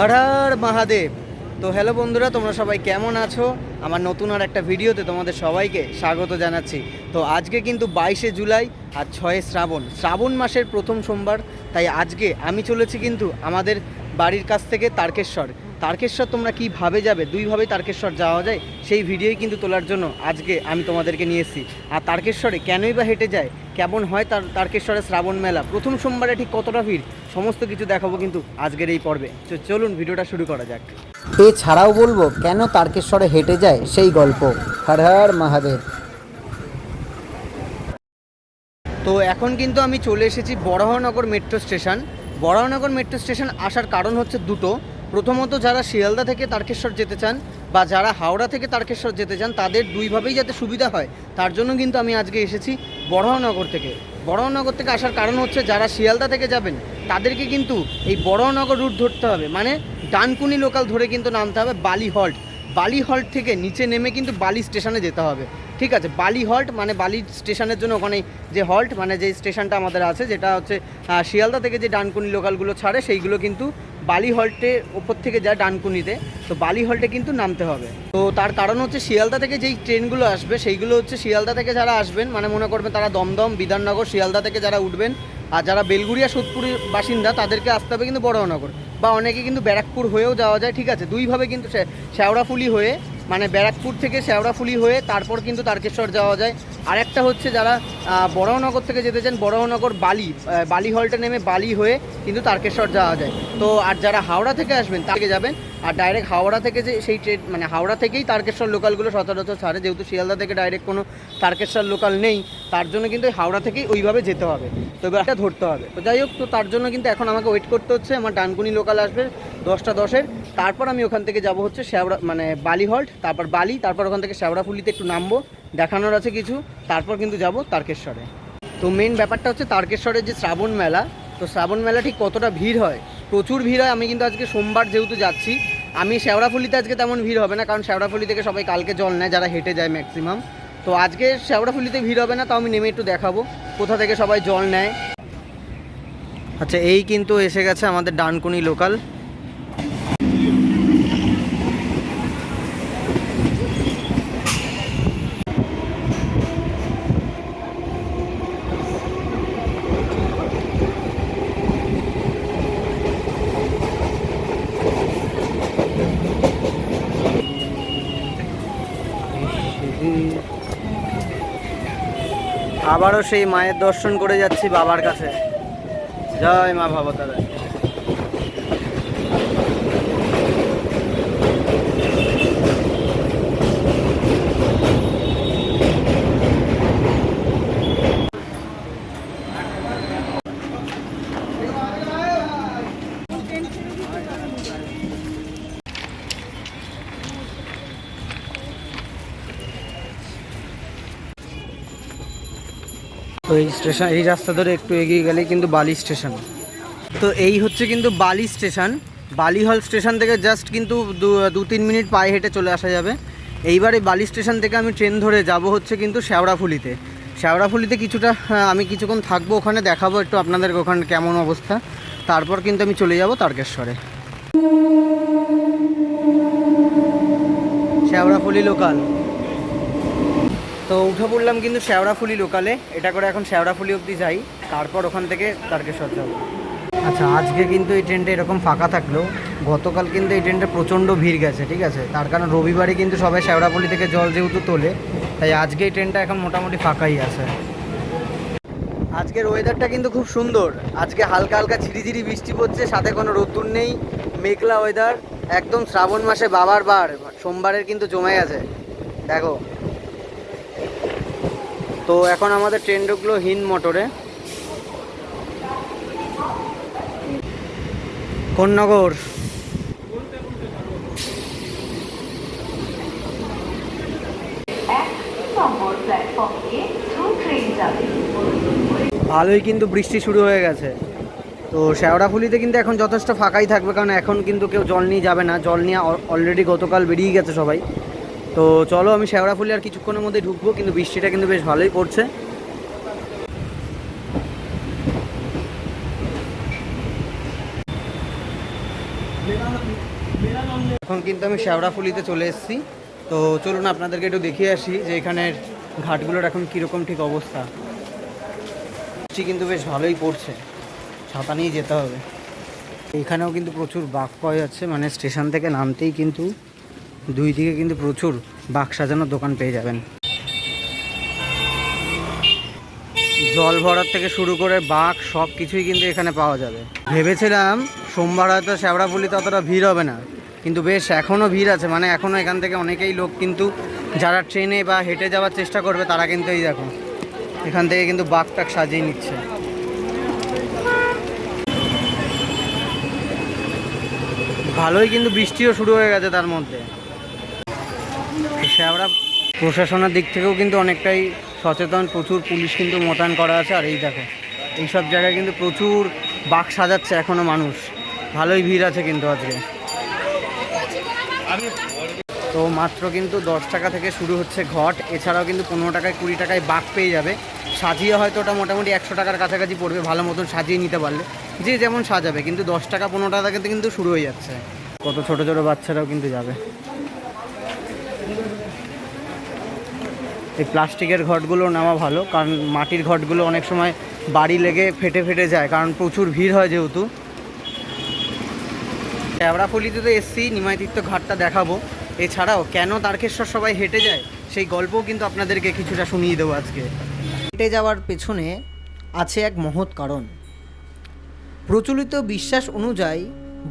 হর হর মহাদেব। তো হ্যালো বন্ধুরা, তোমরা সবাই কেমন আছো? আমার নতুন আর একটা ভিডিওতে তোমাদের সবাইকে স্বাগত জানাচ্ছি। তো আজকে কিন্তু বাইশে জুলাই আর ছয়ে শ্রাবণ। শ্রাবণ মাসের প্রথম সোমবার, তাই আজকে আমি চলেছি কিন্তু আমাদের বাড়ির কাছ থেকে তারকেশ্বর। তারকেশ্বর তোমরা কীভাবে যাবে? দুইভাবেই তারকেশ্বর যাওয়া যায়। সেই ভিডিওই কিন্তু তোলার জন্য আজকে আমি তোমাদেরকে নিয়ে এসেছি। আর তারকেশ্বরে কেনই বা হেঁটে যায়? কেমন হয় তার তারকেশ্বরের শ্রাবণ মেলা? প্রথম সোমবারে ঠিক কতটা ভিড়? সমস্ত কিছু দেখাবো কিন্তু আজকের এই পর্বে। তো চলুন ভিডিওটা শুরু করা যাক। এছাড়াও বলব কেন তারকেশ্বরে হেঁটে যায় সেই গল্প? হর হর মহাদেব। তো এখন কিন্তু আমি চলে এসেছি Baranagar metro station. Baranagar metro station আসার কারণ হচ্ছে দুটো। প্রথমত যারা শিয়ালদা থেকে তারকেশ্বর যেতে চান বা যারা হাওড়া থেকে তারকেশ্বর যেতে চান, তাদের দুইভাবেই যাতে সুবিধা হয়, তার জন্য কিন্তু আমি আজকে এসেছি বড়হনগর থেকে। বড়হনগর থেকে আসার কারণ হচ্ছে যারা শিয়ালদা থেকে যাবেন, তাদেরকে কিন্তু এই বড়হনগর রুট ধরতে হবে। মানে ডানকুনি লোকাল ধরে কিন্তু নামতে হবে বালি হল্ট বালি হল্ট থেকে নিচে নেমে কিন্তু বালি স্টেশনে যেতে হবে। ঠিক আছে বালি হল্ট মানে বালি স্টেশনের জন্য ওখানে যে হল্ট মানে যে স্টেশনটা আমাদের আছে, যেটা হচ্ছে শিয়ালদা থেকে যে ডানকুনি লোকালগুলো ছাড়ে, সেইগুলো কিন্তু বালি হল্টে ওপর থেকে যায় ডানকুনিতে, তো বালি হল্টে কিন্তু নামতে হবে। তো তার কারণ হচ্ছে শিয়ালদা থেকে যেই ট্রেনগুলো আসবে, সেইগুলো হচ্ছে শিয়ালদা থেকে যারা আসবেন মানে মনে করবেন তারা দমদম, বিধাননগর, শিয়ালদা থেকে যারা উঠবেন, আর যারা বেলগুড়িয়া, সোদপুরের বাসিন্দা, তাদেরকে আসতে হবে কিন্তু বড়নগর। বা অনেকে কিন্তু ব্যারাকপুর হয়েও যাওয়া যায়, ঠিক আছে? দুইভাবে কিন্তু শ্যা- শ্যাওড়াফুলি হয়ে মানে ব্যারাকপুর থেকে শ্যাওড়াফুলি হয়ে, তারপর কিন্তু তারকেশ্বর যাওয়া যায়। আরেকটা হচ্ছে যারা বড়নগর থেকে যেতে চান বড়নগর বালি বালি হলটা নেমে বালি হয়ে কিন্তু তারকেশ্বর যাওয়া যায়। তো আর যারা হাওড়া থেকে আসবেন তাকে যাবেন। আর ডাইরেক্ট হাওড়া থেকে যে সেই ট্রেন মানে হাওড়া থেকেই তারকেশ্বর লোকালগুলো সচরাচর ছাড়ে, যেহেতু শিয়ালদা থেকে ডাইরেক্ট কোনো তারকেশ্বর লোকাল নেই, তার জন্য কিন্তু হাওড়া থেকেই ওইভাবে যেতে হবে। তো এবার একটা ধরতে হবে। তো যাই হোক, তো তার জন্য কিন্তু এখন আমাকে ওয়েট করতে হচ্ছে, আমার ডানকুনি লোকাল আসবে দশটা দশের। তারপর আমি ওখান থেকে যাব হচ্ছে শ্যাওড়া মানে বালি হল্ট, তারপর বালি, তারপর ওখান থেকে শ্যাওড়াফুলিতে একটু নামবো, দেখানোর আছে কিছু। তারপর কিন্তু যাব তারকেশ্বরে তো মেন ব্যাপারটা হচ্ছে তারকেশ্বরের যে শ্রাবণ মেলা, তো শ্রাবণ মেলা ঠিক কতটা ভিড় হয়? প্রচুর ভিড় হয়, আমি কিন্তু আজকে সোমবার যেহেতু যাচ্ছি, আমি শ্যাওড়াফুলিতে আজকে তেমন ভিড় হবে না, কারণ শ্যাওড়াফুলি থেকে সবাই কালকে জল নেয় যারা হেঁটে যায় ম্যাক্সিমাম তো আজকে শ্যাওড়াফুলিতে ভিড় হবে না, তাও আমি নেমে একটু দেখাবো, কোথা থেকে সবাই জল নেয়। আচ্ছা এই কিন্তু এসে গেছে আমাদের ডানকুনি লোকাল আবারও সেই মায়ের দর্শন করে যাচ্ছি বাবার কাছে। জয় মা ভবতারা। তো এই স্টেশন এই রাস্তা ধরে একটু এগিয়ে গেলেই কিন্তু বালি স্টেশন। তো এই হচ্ছে কিন্তু বালি স্টেশন। বালিহল স্টেশন থেকে জাস্ট কিন্তু দু- তিন মিনিট পায়ে হেঁটে চলে আসা যাবে। এইবার এই বালি স্টেশন থেকে আমি ট্রেন ধরে যাব হচ্ছে কিন্তু শ্যাওড়াফুলিতে। শ্যাওড়াফুলিতে কিছুটা আমি কিছুক্ষণ থাকব ওখানে, দেখাবো একটু আপনাদেরকে ওখানে কেমন অবস্থা। তারপর কিন্তু আমি চলে যাব তারকেশ্বরে। শ্যাওড়াফুলি লোকাল। তো উঠে পড়লাম কিন্তু শ্যাওড়াফুলি লোকালে। এটা করে এখন শ্যাওড়াফুলি অবধি যাই। তারপর ওখান থেকে তারকেশ্বর যাব। আচ্ছা আজকে কিন্তু এই ট্রেনটা এরকম ফাঁকা থাকলেও গতকাল কিন্তু এই ট্রেনটা প্রচণ্ড ভিড় গেছে ঠিক আছে? তার কারণ রবিবারে কিন্তু সবাই শ্যাওড়াফুলি থেকে জল যেহেতু তোলে তাই আজকে এই ট্রেনটা এখন মোটামুটি ফাঁকাই আছে। আজকের ওয়েদারটা কিন্তু খুব সুন্দর। আজকে হালকা হালকা ঝিরিঝিরি বৃষ্টি পড়ছে সাথে কোনো রোদ্দুর নেই মেঘলা ওয়েদার একদম শ্রাবণ মাসে বাবার বার সোমবারের কিন্তু জমে গেছে। দেখো তো এখন আমাদের ট্রেন ঢুকলো হিন মোটরে কোন নগর এক নম্বর প্ল্যাটফর্মে থ্রু ট্রেন যাবে ভালোই কিন্তু বৃষ্টি শুরু হয়ে গেছে। তো শ্যাওড়াফুলিতে কিন্তু এখন যথেষ্ট ফাঁকাই থাকবে, কারণ এখন কিন্তু কেউ জল নিয়ে যাবে না। জল নিয়ে অলরেডি গতকাল বেরিয়ে গেছে সবাই। তো চলো আমি শ্যাওড়াফুলি আর কিছুক্ষণের মধ্যে ঢুকবো, কিন্তু বৃষ্টিটা কিন্তু বেশ ভালোই পড়ছে। এখন কিন্তু আমি শ্যাওড়াফুলিতে চলে এসেছি। তো চলুন আপনাদেরকে একটু দেখিয়ে আসি যে এখানের ঘাটগুলোর এখন কীরকম ঠিক অবস্থা। বৃষ্টি কিন্তু বেশ ভালোই পড়ছে, ছাতা নিয়ে যেতে হবে। এখানেও কিন্তু প্রচুর বাঘ পাওয়া যাচ্ছে মানে স্টেশন থেকে নামতেই কিন্তু দুই দিকে কিন্তু প্রচুর বাঘ সাজানোর দোকান পেয়ে যাবেন। জল ভরার থেকে শুরু করে বাঘ সব কিছুই কিন্তু এখানে পাওয়া যাবে। ভেবেছিলাম সোমবার হয়তো শ্যাওড়াপুলিতে অতটা ভিড় হবে না, কিন্তু বেশ এখনও ভিড় আছে মানে এখনও এখান থেকে অনেকেই লোক কিন্তু যারা ট্রেনে বা হেঁটে যাওয়ার চেষ্টা করবে তারা কিন্তু এই দেখো, এখান থেকে কিন্তু বাঘ টাক সাজিয়ে নিচ্ছে। ভালোই কিন্তু বৃষ্টিও শুরু হয়ে গেছে তার মধ্যে। শ্যাওড়া প্রশাসনের দিক থেকেও কিন্তু অনেকটাই সচেতন। প্রচুর পুলিশ কিন্তু মোতায়েন করা আছে আর এই দেখো, এইসব জায়গায় কিন্তু প্রচুর বাঘ সাজাচ্ছে এখনও মানুষ। ভালোই ভিড় আছে কিন্তু আজকে। তো মাত্র কিন্তু দশ টাকা থেকে শুরু হচ্ছে ঘট। এছাড়াও কিন্তু পনেরো টাকায়, কুড়ি টাকায় বাঘ পেয়ে যাবে। সাজিয়ে হয়তো ওটা মোটামুটি একশো টাকার কাছাকাছি পড়বে, ভালো মতন সাজিয়ে নিতে পারলে। যে যেমন সাজাবে, কিন্তু দশ টাকা, পনেরো টাকা কিন্তু শুরু হয়ে যাচ্ছে। কত ছোট ছোট বাচ্চারাও কিন্তু যাবে। এই প্লাস্টিকের ঘটগুলো নেওয়া ভালো, কারণ মাটির ঘটগুলো অনেক সময় বাড়ি লেগে ফেটে ফেটে যায়, কারণ প্রচুর ভিড় হয় যেহেতু। শ্যাওড়াফুলিতে তো এসছি, নিমাইতীর্থ ঘাটটা দেখাবো। এছাড়াও কেন তারকেশ্বর সবাই হেঁটে যায়, সেই গল্পও কিন্তু আপনাদেরকে কিছুটা শুনিয়ে দেবো আজকে। হেঁটে যাওয়ার পেছনে আছে এক মহৎ কারণ। প্রচলিত বিশ্বাস অনুযায়ী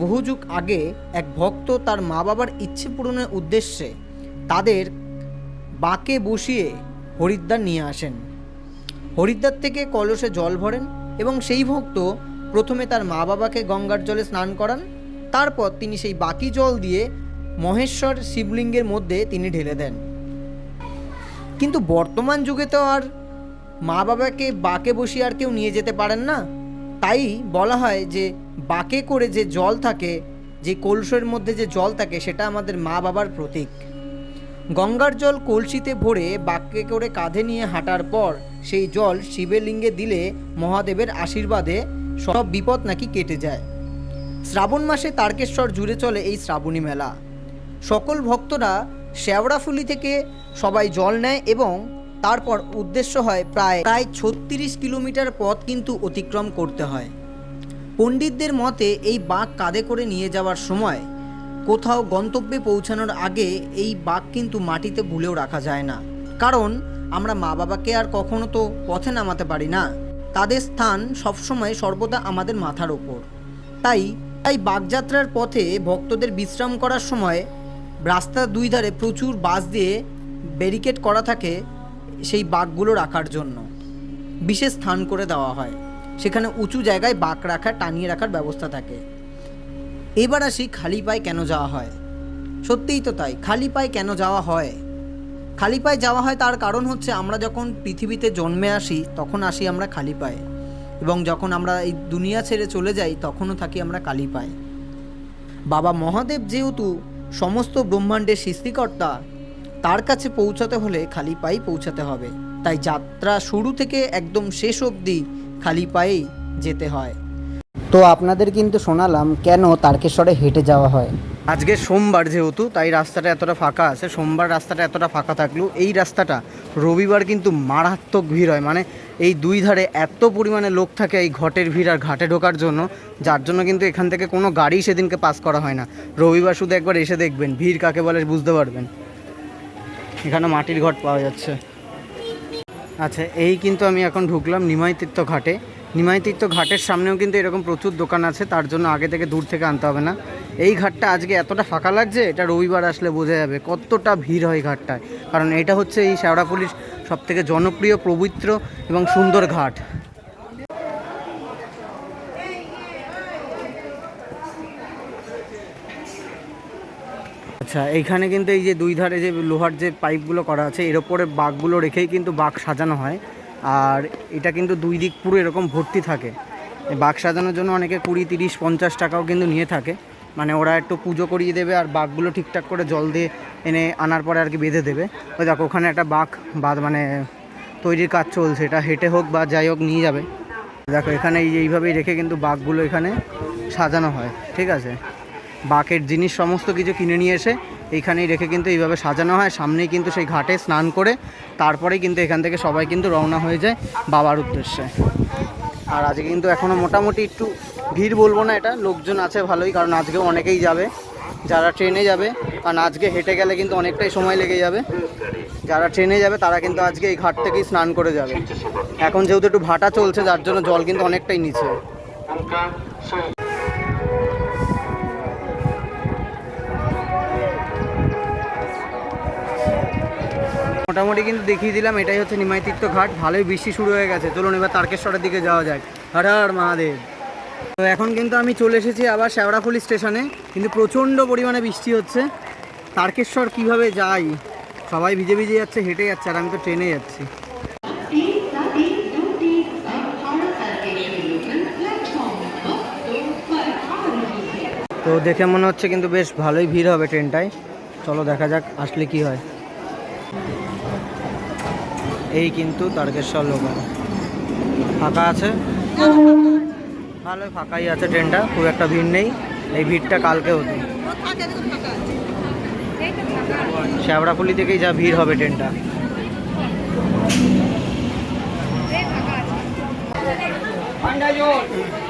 বহু যুগ আগে এক ভক্ত তার মা বাবার ইচ্ছে পূরণের উদ্দেশ্যে তাদের বাঁকে বসিয়ে হরিদ্বার নিয়ে আসেন। হরিদ্বার থেকে কলসে জল ভরেন এবং সেই ভক্ত প্রথমে তার মা বাবাকে গঙ্গার জলে স্নান করান, তারপর তিনি সেই বাকি জল দিয়ে মহেশ্বর শিবলিঙ্গের মধ্যে তিনি ঢেলে দেন। কিন্তু বর্তমান যুগে তো আর মা বাবাকে বাঁকে বসিয়ে আর কেউ নিয়ে যেতে পারেন না। তাই বলা হয় যে বাঁকে করে যে জল থাকে, যে কলসের মধ্যে যে জল থাকে, সেটা আমাদের মা বাবার প্রতীক। গঙ্গার জল কলসিতে ভরে বাক্যে করে কাঁধে নিয়ে হাঁটার পর সেই জল শিবের লিঙ্গে দিলে মহাদেবের আশীর্বাদে সব বিপদ নাকি কেটে যায়। শ্রাবণ মাসে তারকেশ্বর জুড়ে চলে এই শ্রাবণী মেলা। সকল ভক্তরা শেওড়াফুলি থেকে সবাই জল নেয় এবং তারপর উদ্দেশ্য হয় প্রায় প্রায় ছত্রিশ কিলোমিটার পথ কিন্তু অতিক্রম করতে হয়। পণ্ডিতদের মতে এই বাঘ কাঁধে করে নিয়ে যাওয়ার সময় কোথাও গন্তব্যে পৌঁছানোর আগে এই বাঘ কিন্তু মাটিতে ভুলেও রাখা যায় না। কারণ আমরা মা বাবাকে আর কখনো তো পথে নামাতে পারি না। তাদের স্থান সবসময় সর্বদা আমাদের মাথার ওপর। তাই তাই বাগযাত্রার পথে ভক্তদের বিশ্রাম করার সময় রাস্তার দুই ধারে প্রচুর বাস দিয়ে ব্যারিকেড করা থাকে সেই বাঘগুলো রাখার জন্য। বিশেষ স্থান করে দেওয়া হয়। সেখানে উঁচু জায়গায় বাঘ রাখা টানিয়ে রাখার ব্যবস্থা থাকে। এবার আসি খালি পায়ে কেন যাওয়া হয়। সত্যিই তো তাই, খালি পায়ে কেন যাওয়া হয়? খালি পায়ে যাওয়া হয় তার কারণ হচ্ছে আমরা যখন পৃথিবীতে জন্মে আসি, তখন আসি আমরা খালি পায়ে। এবং যখন আমরা এই দুনিয়া ছেড়ে চলে যাই, তখনও থাকি আমরা খালি পায়ে। বাবা মহাদেব যেহেতু সমস্ত ব্রহ্মাণ্ডের সৃষ্টিকর্তা, তার কাছে পৌঁছাতে হলে খালি পায়েই পৌঁছাতে হবে। তাই যাত্রা শুরু থেকে একদম শেষ অবধি খালি পায়েই যেতে হয়। তো আপনাদের কিন্তু শোনালাম কেন তারকেশ্বরে হেঁটে যাওয়া হয়। আজকে সোমবার যেহেতু, তাই রাস্তাটা এতটা ফাঁকা আছে। সোমবার রাস্তাটা এতটা ফাঁকা থাকলেও এই রাস্তাটা রবিবার কিন্তু মারাত্মক ভিড় হয়। মানে এই দুই ধারে এত পরিমাণে লোক থাকে এই ঘটের ভিড় আর ঘাটে ঢোকার জন্য, যার জন্য কিন্তু এখান থেকে কোনো গাড়ি সেদিনকে পাস করা হয় না। রবিবার শুধু একবার এসে দেখবেন, ভিড় কাকে বলে বুঝতে পারবেন। এখানে মাটির ঘট পাওয়া যাচ্ছে। আচ্ছা এই কিন্তু আমি এখন ঢুকলাম নিমাই তীর্থ ঘাটে। নিমাই তীর্থ ঘাটের সামনেও কিন্তু এরকম প্রচুর দোকান আছে, তার জন্য আগে থেকে দূর থেকে আনতে হবে না। এই ঘাটটা আজকে এতটা ফাঁকা লাগছে, এটা রবিবার আসলে বোঝা যাবে কতটা ভিড় হয় ঘাটটায়। কারণ এটা হচ্ছে এই শেওড়াফুলির সব থেকে জনপ্রিয়, পবিত্র এবং সুন্দর ঘাট। আচ্ছা এইখানে কিন্তু এই যে দুই ধারে যে লোহার যে পাইপগুলো করা আছে, এর ওপরে বাঘগুলো রেখেই কিন্তু বাঘ সাজানো হয়। আর এটা কিন্তু দুই দিক পুরো এরকম ভর্তি থাকে। বাঘ সাজানোর জন্য অনেকে কুড়ি, তিরিশ, পঞ্চাশ টাকাও কিন্তু নিয়ে থাকে। মানে ওরা একটু পুজো করিয়ে দেবে আর বাঘগুলো ঠিকঠাক করে জল দিয়ে এনে আনার পরে আর কি বেঁধে দেবে। ওই দেখো ওখানে একটা বাঘ বাদ মানে তৈরির কাজ চলছে। এটা হেঁটে হোক বা যাই হোক নিয়ে যাবে। দেখো, এখানে এই এইভাবেই রেখে কিন্তু বাঘগুলো এখানে সাজানো হয়। ঠিক আছে? বাকের জিনিস সমস্ত কিছু কিনে নিয়ে এসে এইখানেই রেখে কিন্তু এইভাবে সাজানো হয়। সামনেই কিন্তু সেই ঘাটে স্নান করে তারপরেই কিন্তু এখান থেকে সবাই কিন্তু রওনা হয়ে যায় বাবার উদ্দেশ্যে। আর আজকে কিন্তু এখনও মোটামুটি একটু ভিড় বলব না এটা, লোকজন আছে ভালোই, কারণ আজকে অনেকেই যাবে। যারা ট্রেনে যাবে, কারণ আজকে হেঁটে গেলে কিন্তু অনেকটাই সময় লেগে যাবে। যারা ট্রেনে যাবে, তারা কিন্তু আজকে এই ঘাট থেকেই স্নান করে যাবে। এখন যেহেতু একটু ভাটা চলছে, যার জন্য জল কিন্তু অনেকটাই নিচে। মোটামুটি কিন্তু দেখিয়ে দিলাম, এটাই হচ্ছে নিমাইতীর্থ ঘাট। ভালোই বৃষ্টি শুরু হয়ে গেছে। চলুন এবার তারকেশ্বরের দিকে যাওয়া যাক। হর হর মহাদেব। তো এখন কিন্তু আমি চলে এসেছি আবার শ্যাওড়াফুলি স্টেশনে। কিন্তু প্রচণ্ড পরিমাণে বৃষ্টি হচ্ছে। তারকেশ্বর কীভাবে যাই? সবাই ভিজে ভিজে যাচ্ছে, হেঁটে যাচ্ছে, আর আমি তো ট্রেনে যাচ্ছি। তো দেখে মনে হচ্ছে কিন্তু বেশ ভালোই ভিড় হবে ট্রেনটায়। চলো দেখা যাক, আসলে কি হয়। এই কিন্তু তারকেশ্বর লোকাল। ফাঁকা আছে? ভালো ফাঁকাই আছে ট্রেনটা, খুব একটা ভিড় নেই। এই ভিড়টা কালকে হতো। শ্যাবড়াফুলি থেকেই যা ভিড় হবে ট্রেনটা। ঠান্ডা বাবা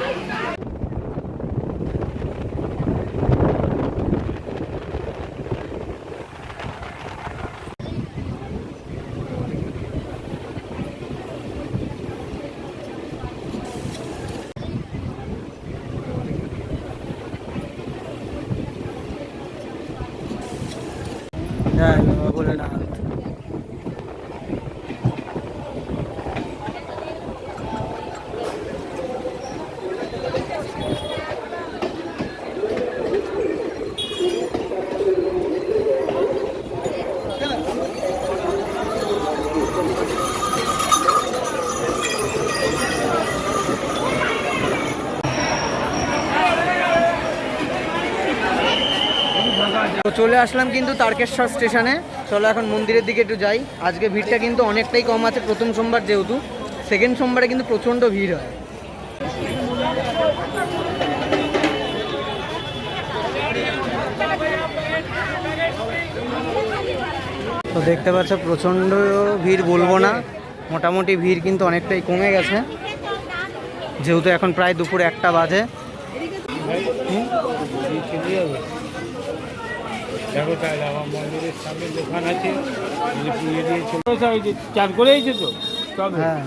জয় চলে আসলাম কিন্তু তারকেশ্বর স্টেশনে। চলো এখন মন্দিরের দিকে একটু যাই। আজকে ভিড়টা কিন্তু অনেকটাই কম আছে, প্রথম সোমবার যেহেতু। সেকেন্ড সোমবারে কিন্তু প্রচণ্ড ভিড় হয়। তো দেখতে পাচ্ছ, প্রচণ্ড ভিড় বলব না। মোটামুটি ভিড় কিন্তু অনেকটাই কমে গেছে। যেহেতু এখন প্রায় দুপুর একটা বাজে। আমার মন্দিরের সামনে দোকান আছে পুজো দিয়ে চলে ওই যে চার করেইছে তো তবে হ্যাঁ।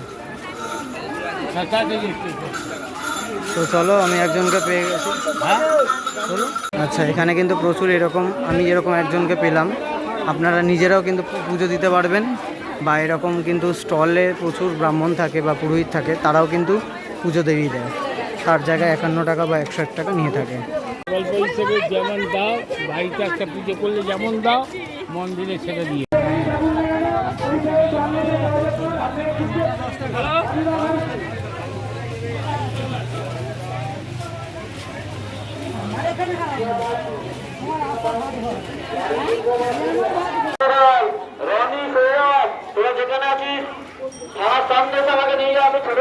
তো চলো আমি একজনকে পেয়ে গেছি। হ্যাঁ? চলো। আচ্ছা এখানে কিন্তু প্রচুর এরকম আমি যেরকম একজনকে পেলাম আপনারা নিজেরাও কিন্তু পুজো দিতে পারবেন বা এরকম কিন্তু স্টলে প্রচুর ব্রাহ্মণ থাকে বা পুরোহিত থাকে তারাও কিন্তু পুজো দেবী দেয়। তার জায়গায় একান্ন টাকা বা একশো এক টাকা নিয়ে থাকে। গল্প হিসেবে যেমন দাও, বাড়িতে একটা পুজো করলে যেমন দাও, মন্দিরে সেটা দিয়ে রনি সৌরভ তোরা যেখানে আছিস সামনে এসে আমাকে নিয়ে যা, আমি ছোট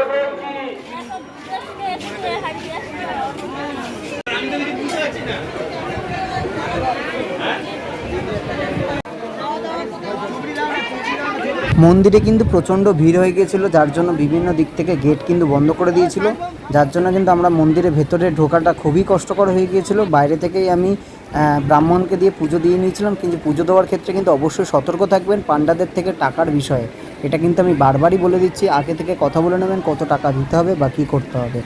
মন্দিরে কিন্তু প্রচণ্ড ভিড় হয়ে গিয়েছিল, যার জন্য বিভিন্ন দিক থেকে গেট কিন্তু বন্ধ করে দিয়েছিল। যার জন্য কিন্তু আমরা মন্দিরের ভেতরে ঢোকাটা খুবই কষ্টকর হয়ে গিয়েছিল। বাইরে থেকেই আমি ব্রাহ্মণকে দিয়ে পুজো দিয়ে নিয়েছিলাম, কিন্তু পুজো দেওয়ার ক্ষেত্রে কিন্তু অবশ্যই সতর্ক থাকবেন পান্ডাদের থেকে টাকার বিষয়ে। এটা কিন্তু আমি বারবারই বলে দিচ্ছি, আগে থেকে কথা বলে নেবেন কত টাকা দিতে হবে বা কী করতে হবে।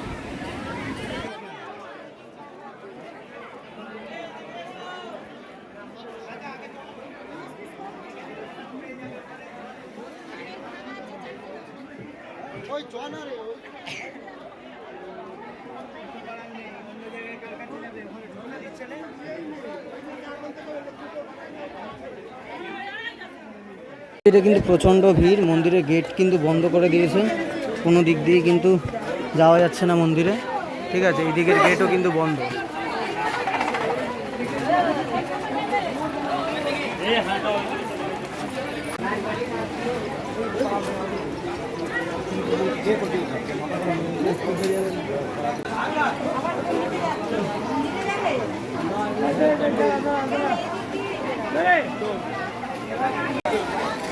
এটা কিন্তু প্রচণ্ড ভিড় মন্দিরের গেট কিন্তু বন্ধ করে দিয়েছে। কোনো দিক দিয়ে কিন্তু যাওয়া যাচ্ছে না মন্দিরে। ঠিক আছে এই দিকের গেটও কিন্তু বন্ধ।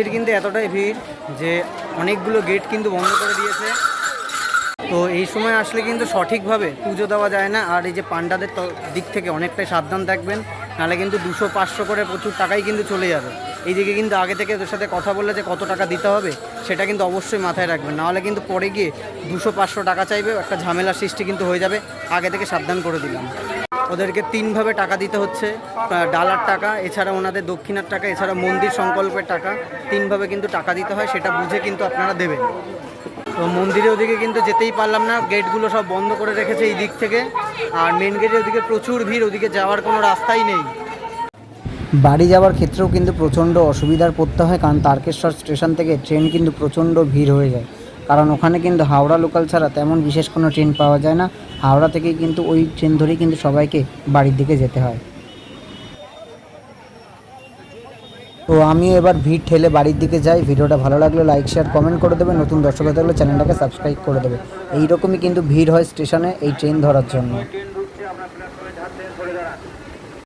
ভিড় কিন্তু এতটাই ভিড় যে অনেকগুলো গেট কিন্তু বন্ধ করে দিয়েছে। তো এই সময় আসলে কিন্তু সঠিকভাবে পুজো দেওয়া যায় না, আর এই যে পান্ডাদের দিক থেকে অনেকটাই সাবধান থাকবেন, নাহলে কিন্তু দুশো, পাঁচশো করে প্রচুর টাকাই কিন্তু চলে যাবে। এইদিকে কিন্তু আগে থেকে ওদের সাথে কথা বললে যে কত টাকা দিতে হবে, সেটা কিন্তু অবশ্যই মাথায় রাখবেন। নাহলে কিন্তু পরে গিয়ে দুশো, পাঁচশো টাকা চাইবে, একটা ঝামেলার সৃষ্টি কিন্তু হয়ে যাবে। আগে থেকে সাবধান করে দিলাম। ওদেরকে তিনভাবে টাকা দিতে হচ্ছে ডালার টাকা, এছাড়া ওনাদের দক্ষিণার টাকা, এছাড়া মন্দির সংকল্পের টাকা, তিনভাবে কিন্তু টাকা দিতে হয়, সেটা বুঝে কিন্তু আপনারা দেবেন। তো মন্দিরের ওদিকে কিন্তু যেতেই পারলাম না, গেটগুলো সব বন্ধ করে রেখেছে এই দিক থেকে, আর মেন গেটের ওদিকে প্রচুর ভিড়, ওদিকে যাওয়ার কোনো রাস্তাই নেই। বাড়ি যাওয়ার ক্ষেত্রেও কিন্তু প্রচণ্ড অসুবিধার পড়তে হয়, কারণ তারকেশ্বর স্টেশন থেকে ট্রেন কিন্তু প্রচণ্ড ভিড় হয়ে যায়। কারণ ওখানে কিন্তু হাওড়া লোকাল ছাড়া তেমন বিশেষ কোনো ট্রেন পাওয়া যায় না। হাওড়া থেকেই কিন্তু ওই ট্রেন ধরেই কিন্তু সবাইকে বাড়ির দিকে যেতে হয়। তো আমিও এবার ভিড় ঠেলে বাড়ির দিকে যাই। ভিডিওটা ভালো লাগলে লাইক শেয়ার কমেন্ট করে দেবে। নতুন দর্শক হতে হলে চ্যানেলটাকে সাবস্ক্রাইব করে দেবে। এইরকমই কিন্তু ভিড় হয় স্টেশনে এই ট্রেন ধরার জন্য।